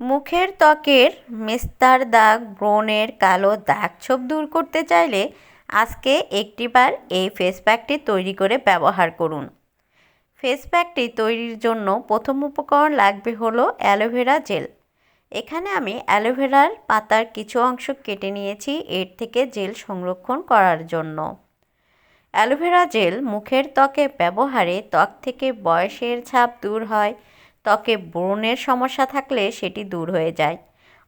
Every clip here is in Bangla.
মুখের ত্বকের মেস্তার দাগ, ব্রণের কালো দাগ ছোপ দূর করতে চাইলে আজকে একটিবার এই ফেস প্যাকটি তৈরি করে ব্যবহার করুন। ফেস প্যাকটি তৈরির জন্য প্রথম উপকরণ লাগবে হলো অ্যালোভেরা জেল। এখানে আমি অ্যালোভেরার পাতার কিছু অংশ কেটে নিয়েছি এর থেকে জেল সংরক্ষণ করার জন্য। অ্যালোভেরা জেল মুখের ত্বকে ব্যবহারে ত্বক থেকে বয়সের ছাপ দূর হয় ত্বকে ব্রণের সমস্যা থাকলে সেটি দূর হয়ে যায়।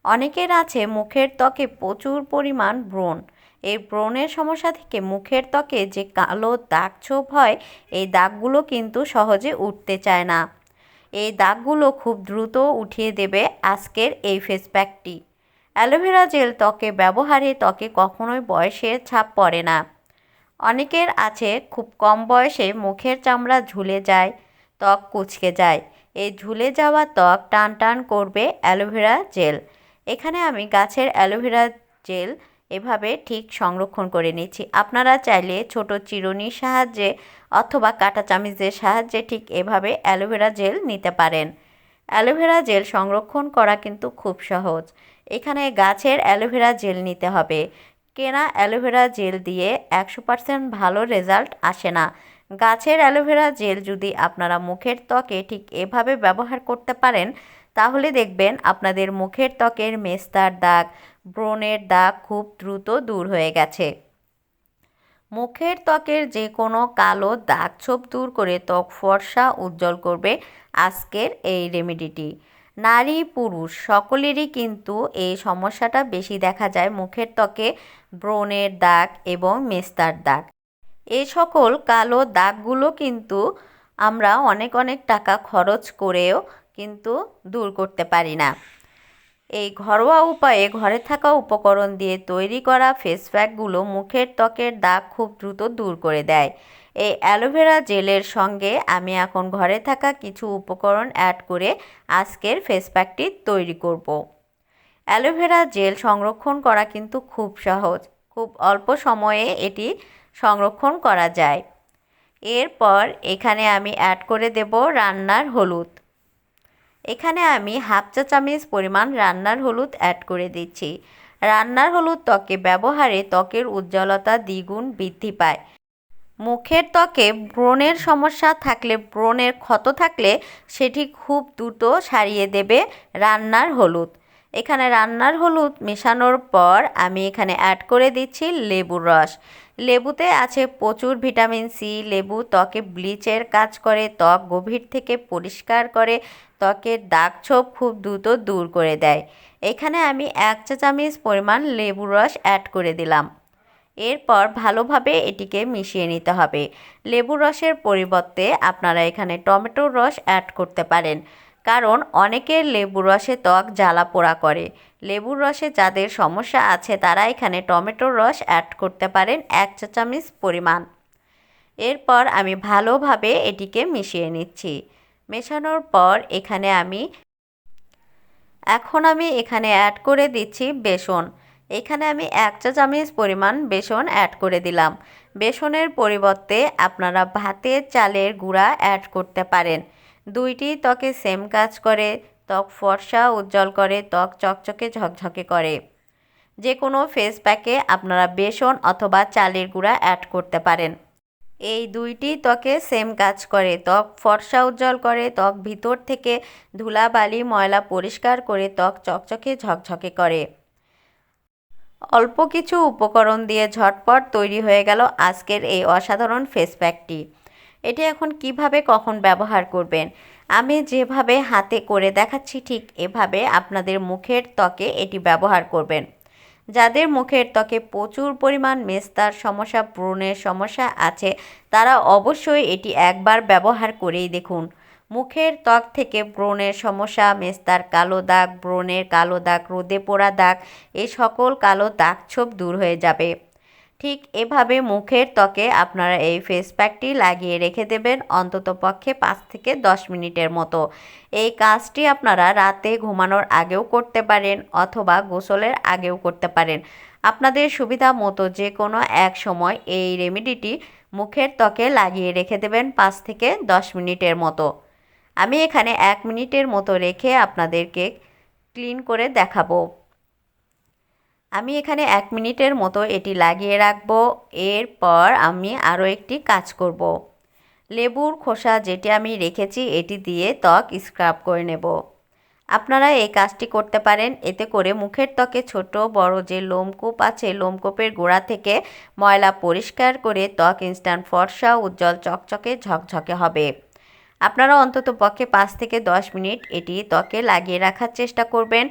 অনেকের আছে মুখের ত্বকে প্রচুর পরিমাণ ব্রণ। এই ব্রণের সমস্যা থেকে মুখের ত্বকে যে কালো দাগ ছোপ হয়, এই দাগগুলো কিন্তু সহজে উঠতে চায় না। এই দাগগুলো খুব দ্রুত উঠিয়ে দেবে আজকের এই ফেস প্যাকটি অ্যালোভেরা জেল ত্বকে ব্যবহারে ত্বকে কখনোই বয়সের ছাপ পড়ে না। অনেকের আছে খুব কম বয়সে মুখের চামড়া ঝুলে যায় ত্বক কুচকে যায়। এই ঝুলে যাওয়া ত্বক টান টান করবে অ্যালোভেরা জেল। এখানে আমি গাছের অ্যালোভেরা জেল এভাবে ঠিক সংরক্ষণ করে নিচ্ছি। আপনারা চাইলে ছোট চিরুনির সাহায্যে অথবা কাঁটা চামিচের সাহায্যে ঠিক এভাবে অ্যালোভেরা জেল নিতে পারেন। অ্যালোভেরা জেল সংরক্ষণ করা কিন্তু খুব সহজ। এখানে গাছের অ্যালোভেরা জেল নিতে হবে। কেনা অ্যালোভেরা জেল দিয়ে একশো পার্সেন্ট ভালো রেজাল্ট আসে না। গাছের অ্যালোভেরা জেল যদি আপনারা মুখের ত্বকে ঠিক এভাবে ব্যবহার করতে পারেন, তাহলে দেখবেন আপনাদের মুখের ত্বকের মেস্তার দাগ, ব্রণের দাগ খুব দ্রুত দূর হয়ে গেছে। মুখের ত্বকের যে কোনো কালো দাগ ছোপ দূর করে ত্বক ফর্সা উজ্জ্বল করবে আজকের এই রেমেডিটি। নারী, পুরুষ সকলেরই কিন্তু এই সমস্যাটা বেশি দেখা যায় মুখের ত্বকে ব্রণের দাগ এবং মেস্তার দাগ। এই সকল কালো দাগগুলো কিন্তু আমরা অনেক অনেক টাকা খরচ করেও কিন্তু দূর করতে পারি না। এই ঘরোয়া উপায়ে ঘরে থাকা উপকরণ দিয়ে তৈরি করা ফেস প্যাকগুলো মুখের ত্বকের দাগ খুব দ্রুত দূর করে দেয়। এই অ্যালোভেরা জেলের সঙ্গে আমি এখন ঘরে থাকা কিছু উপকরণ অ্যাড করে আজকের ফেস প্যাকটি তৈরি করব। অ্যালোভেরা জেল সংরক্ষণ করা কিন্তু খুব সহজ। খুব অল্প সময়ে এটি সংরক্ষণ করা যায়। এরপর এখানে আমি অ্যাড করে দেব রান্নার হলুদ। এখানে আমি হাফ চা চামচ পরিমাণ রান্নার হলুদ অ্যাড করে দিচ্ছি। রান্নার হলুদ ত্বকে ব্যবহারে ত্বকের উজ্জ্বলতা দ্বিগুণ বৃদ্ধি পায়। মুখের ত্বকে ব্রণের সমস্যা থাকলে, ব্রণের ক্ষত থাকলে সেটি খুব দ্রুত সারিয়ে দেবে রান্নার হলুদ। এখানে রান্নার হলুদ মেশানোর পর আমি এখানে অ্যাড করে দিচ্ছি লেবুর রস। লেবুতে আছে প্রচুর ভিটামিন সি লেবু ত্বকে ব্লিচের কাজ করে, ত্বক গভীর থেকে পরিষ্কার করে, ত্বকের দাগ ছোপ খুব দ্রুত দূর করে দেয়। এখানে আমি এক চা চামচ পরিমাণ লেবুর রস অ্যাড করে দিলাম। এরপর ভালোভাবে এটিকে মিশিয়ে নিতে হবে। লেবুর রসের পরিবর্তে আপনারা এখানে টমেটোর রস অ্যাড করতে পারেন। কারণ অনেকের লেবুর রসে ত্বক জ্বালা পোড়া করে। লেবুর রসে যাদের সমস্যা আছে, তারা এখানে টমেটোর রস অ্যাড করতে পারেন এক চা চামচ পরিমাণ। এরপর আমি ভালোভাবে এটিকে মিশিয়ে নিচ্ছি। মেশানোর পর এখানে আমি, এখন আমি এখানে অ্যাড করে দিচ্ছি বেসন। এখানে আমি এক চা চামচ পরিমাণ বেসন অ্যাড করে দিলাম। বেসনের পরিবর্তে আপনারা ভাতের চালের গুঁড়া অ্যাড করতে পারেন। দুইটি ত্বকে সেম কাজ করে, ত্বক ফর্সা, উজ্জ্বল করে, ত্বক চকচকে, ঝকঝকে করে। যে কোনো ফেস প্যাকে আপনারা বেসন অথবা চালের গুঁড়া অ্যাড করতে পারেন। এই দুইটি ত্বকে সেম কাজ করে, ত্বক ফর্সা, উজ্জ্বল করে, ত্বক ভিতর থেকে ধুলাবালি, ময়লা পরিষ্কার করে, ত্বক চকচকে, ঝকঝকে করে। অল্প কিছু উপকরণ দিয়ে ঝটপট তৈরি হয়ে গেল আজকের এই অসাধারণ ফেস প্যাকটি এটি এখন কীভাবে কখন ব্যবহার করবেন? আমি যেভাবে হাতে করে দেখাচ্ছি ঠিক এভাবে আপনাদের মুখের ত্বকে এটি ব্যবহার করবেন। যাদের মুখের ত্বকে প্রচুর পরিমাণ মেস্তার সমস্যা, ব্রণের সমস্যা আছে, তারা অবশ্যই এটি একবার ব্যবহার করেই দেখুন। মুখের ত্বক থেকে ব্রণের সমস্যা, মেস্তার কালো দাগ, ব্রণের কালো দাগ, রোদে পোড়া দাগ এই সকল কালো দাগ ছোপ দূর হয়ে যাবে। ঠিক এভাবে মুখের ত্বকে আপনারা এই ফেস প্যাকটি লাগিয়ে রেখে দেবেন অন্তত পক্ষে পাঁচ থেকে দশ মিনিটের মতো। এই কাজটি আপনারা রাতে ঘুমানোর আগেও করতে পারেন অথবা গোসলের আগেও করতে পারেন। আপনাদের সুবিধা মতো যে কোনো এক সময় এই রেমেডিটি মুখের ত্বকে লাগিয়ে রেখে দেবেন পাঁচ থেকে দশ মিনিটের মতো। আমি এখানে এক মিনিটের মতো রেখে আপনাদেরকে ক্লিন করে দেখাবো। আমি এখানে এক মিনিটের মতো এটি লাগিয়ে রাখব। এরপর আমি আরও একটি কাজ করব। লেবুর খোসা যেটি আমি রেখেছি, এটি দিয়ে ত্বক স্ক্রাব করে নেব। আপনারা এই কাজটি করতে পারেন। এতে করে মুখের ত্বকে ছোট, বড় যে লোমকূপ আছে, লোমকূপের গোড়া থেকে ময়লা পরিষ্কার করে ত্বক ইনস্ট্যান্ট ফর্সা, উজ্জ্বল, চকচকে, ঝকঝকে হবে। আপনারা অন্তত পক্ষে পাঁচ থেকে দশ মিনিট এটি ত্বকে লাগিয়ে রাখার চেষ্টা করবেন।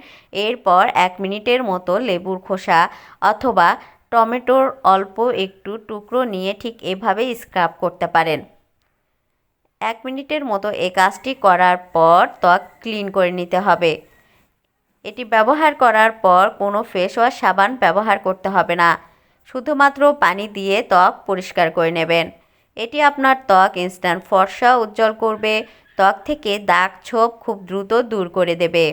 এরপর এক মিনিটের মতো লেবুর খোসা অথবা টমেটোর অল্প একটু টুকরো নিয়ে ঠিক এভাবে স্ক্রাব করতে পারেন। এক মিনিটের মতো এই কাজটি করার পর ত্বক ক্লিন করে নিতে হবে। এটি ব্যবহার করার পর কোনো ফেস ওয়াশ সাবান ব্যবহার করতে হবে না। শুধুমাত্র পানি দিয়ে ত্বক পরিষ্কার করে নেবেন। এটি আপনার ত্বক ইনস্ট্যান্ট ফর্সা উজ্জ্বল করবে। ত্বক থেকে দাগ ছোপ খুব দ্রুত দূর করে দেবে।